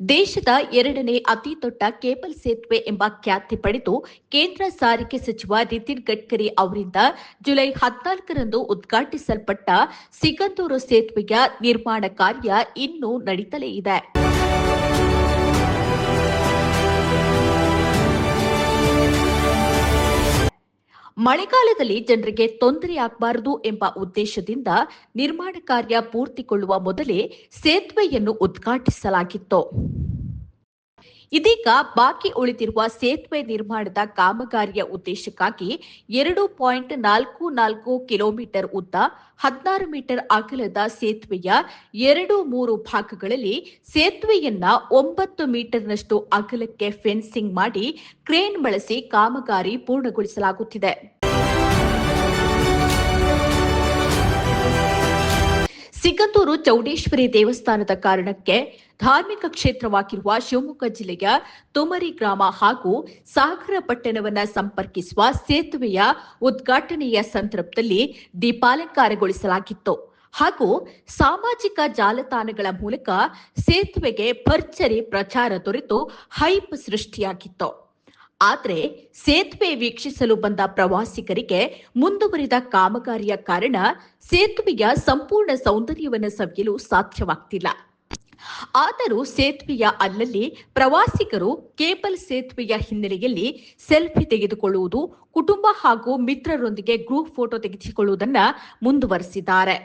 ದೇಶದ ಎರಡನೇ ಅತಿ ದೊಡ್ಡ ಕೇಬಲ್ ಸೇತುವೆ ಎಂಬ ಖ್ಯಾತಿ ಪಡೆದು ಕೇಂದ್ರ ಸಾರಿಗೆ ಸಚಿವ ನಿತಿನ್ ಗಡ್ಕರಿ ಅವರಿಂದ ಜುಲೈ ಹದಿನಾಲ್ಕರಂದು ಉದ್ಘಾಟಿಸಲ್ಪಟ್ಟ ಸಿಗಂದೂರು ಸೇತುವೆಯ ನಿರ್ಮಾಣ ಕಾರ್ಯ ಇನ್ನೂ ನಡೀತಲೇ ಇದೆ. ಮಳೆಗಾಲದಲ್ಲಿ ಜನರಿಗೆ ತೊಂದರೆಯಾಗಬಾರದು ಎಂಬ ಉದ್ದೇಶದಿಂದ ನಿರ್ಮಾಣ ಕಾರ್ಯ ಪೂರ್ತಿಗೊಳ್ಳುವ ಮೊದಲೇ ಸೇತುವೆಯನ್ನು ಉದ್ಘಾಟಿಸಲಾಗಿತ್ತು. ಇದೀಗ ಬಾಕಿ ಉಳಿದಿರುವ ಸೇತುವೆ ನಿರ್ಮಾಣದ ಕಾಮಗಾರಿಯ ಉದ್ದೇಶಕ್ಕಾಗಿ ಎರಡು ಪಾಯಿಂಟ್ ನಾಲ್ಕು ನಾಲ್ಕು ಕಿಲೋಮೀಟರ್ ಉದ್ದ ಹದಿನಾರು ಮೀಟರ್ ಅಗಲದ ಸೇತುವೆಯ ಎರಡು ಮೂರು ಭಾಗಗಳಲ್ಲಿ ಸೇತುವೆಯನ್ನ ಒಂಬತ್ತು ಮೀಟರ್ನಷ್ಟು ಅಗಲಕ್ಕೆ ಫೆನ್ಸಿಂಗ್ ಮಾಡಿ ಕ್ರೇನ್ ಬಳಸಿ ಕಾಮಗಾರಿ ಪೂರ್ಣಗೊಳಿಸಲಾಗುತ್ತಿದೆ. ಸಿಗಂದೂರು ಚೌಡೇಶ್ವರಿ ದೇವಸ್ಥಾನದ ಕಾರಣಕ್ಕೆ ಧಾರ್ಮಿಕ ಕ್ಷೇತ್ರವಾಗಿರುವ ಶಿವಮೊಗ್ಗ ಜಿಲ್ಲೆಯ ತುಮರಿ ಗ್ರಾಮ ಹಾಗೂ ಸಾಗರ ಪಟ್ಟಣವನ್ನು ಸಂಪರ್ಕಿಸುವ ಸೇತುವೆಯ ಉದ್ಘಾಟನೆಯ ಸಂದರ್ಭದಲ್ಲಿ ದೀಪಾಲಂಕಾರಗೊಳಿಸಲಾಗಿತ್ತು. ಹಾಗೂ ಸಾಮಾಜಿಕ ಜಾಲತಾಣಗಳ ಮೂಲಕ ಸೇತುವೆಗೆ ಭರ್ಜರಿ ಪ್ರಚಾರ ದೊರೆತು ಹೈಪ್ ಸೃಷ್ಟಿಯಾಗಿತ್ತು. ಆದರೆ ಸೇತುವೆ ವೀಕ್ಷಿಸಲು ಬಂದ ಪ್ರವಾಸಿಗರಿಗೆ ಮುಂದುವರಿದ ಕಾಮಗಾರಿಯ ಕಾರಣ ಸೇತುವೆಯ ಸಂಪೂರ್ಣ ಸೌಂದರ್ಯವನ್ನು ಸವಿಯಲು ಸಾಧ್ಯವಾಗ್ತಿಲ್ಲ. ಆದರೂ ಸೇತುವೆಯ ಅಲ್ಲಲ್ಲಿ ಪ್ರವಾಸಿಗರು ಕೇಬಲ್ ಸೇತುವೆಯ ಹಿನ್ನೆಲೆಯಲ್ಲಿ ಸೆಲ್ಫಿ ತೆಗೆದುಕೊಳ್ಳುವುದು, ಕುಟುಂಬ ಹಾಗೂ ಮಿತ್ರರೊಂದಿಗೆ ಗ್ರೂಪ್ ಫೋಟೋ ತೆಗೆಸಿಕೊಳ್ಳುವುದನ್ನು ಮುಂದುವರೆಸಿದ್ದಾರೆ.